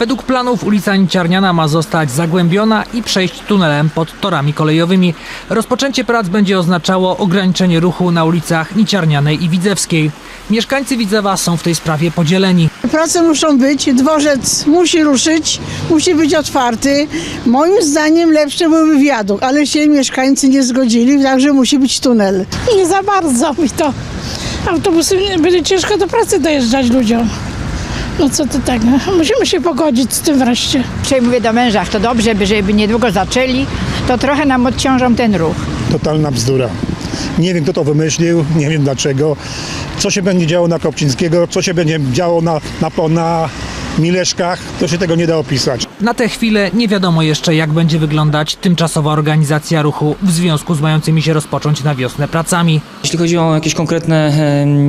Według planów ulica Niciarniana ma zostać zagłębiona i przejść tunelem pod torami kolejowymi. Rozpoczęcie prac będzie oznaczało ograniczenie ruchu na ulicach Niciarnianej i Widzewskiej. Mieszkańcy Widzewa są w tej sprawie podzieleni. Prace muszą być, dworzec musi ruszyć, musi być otwarty. Moim zdaniem lepsze byłby wiadukt, ale się mieszkańcy nie zgodzili, także musi być tunel. Nie za bardzo mi to. Autobusy będzie ciężko do pracy dojeżdżać ludziom. No co to tak, no? musimy się pogodzić z tym wreszcie. Dzisiaj mówię do męża, to dobrze, by żeby niedługo zaczęli, to trochę nam odciążą ten ruch. Totalna bzdura. Nie wiem, kto to wymyślił, nie wiem dlaczego. Co się będzie działo na Kopczyńskiego, co się będzie działo na, na, na Mileszkach, to się tego nie da opisać. Na tę chwilę nie wiadomo jeszcze, jak będzie wyglądać tymczasowa organizacja ruchu w związku z mającymi się rozpocząć na wiosnę pracami. Jeśli chodzi o jakieś konkretne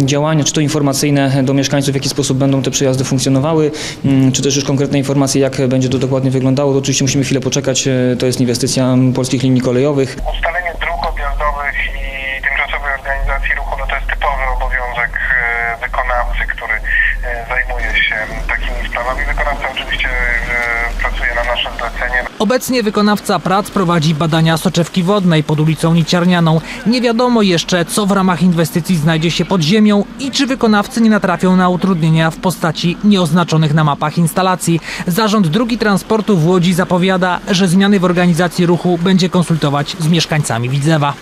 działania, czy to informacyjne do mieszkańców, w jaki sposób będą te przejazdy funkcjonowały, mm, czy też już konkretne informacje, jak będzie to dokładnie wyglądało, to oczywiście musimy chwilę poczekać. E, To jest inwestycja polskich linii kolejowych. wykonawcy, który e, zajmuje się takimi sprawami. Wykonawca oczywiście e, pracuje na nasze zlecenie. Obecnie wykonawca prac prowadzi badania soczewki wodnej pod ulicą Niciarnianą. Nie wiadomo jeszcze, co w ramach inwestycji znajdzie się pod ziemią i czy wykonawcy nie natrafią na utrudnienia w postaci nieoznaczonych na mapach instalacji. Zarząd Drugi Transportu w Łodzi zapowiada, że zmiany w organizacji ruchu będzie konsultować z mieszkańcami Widzewa.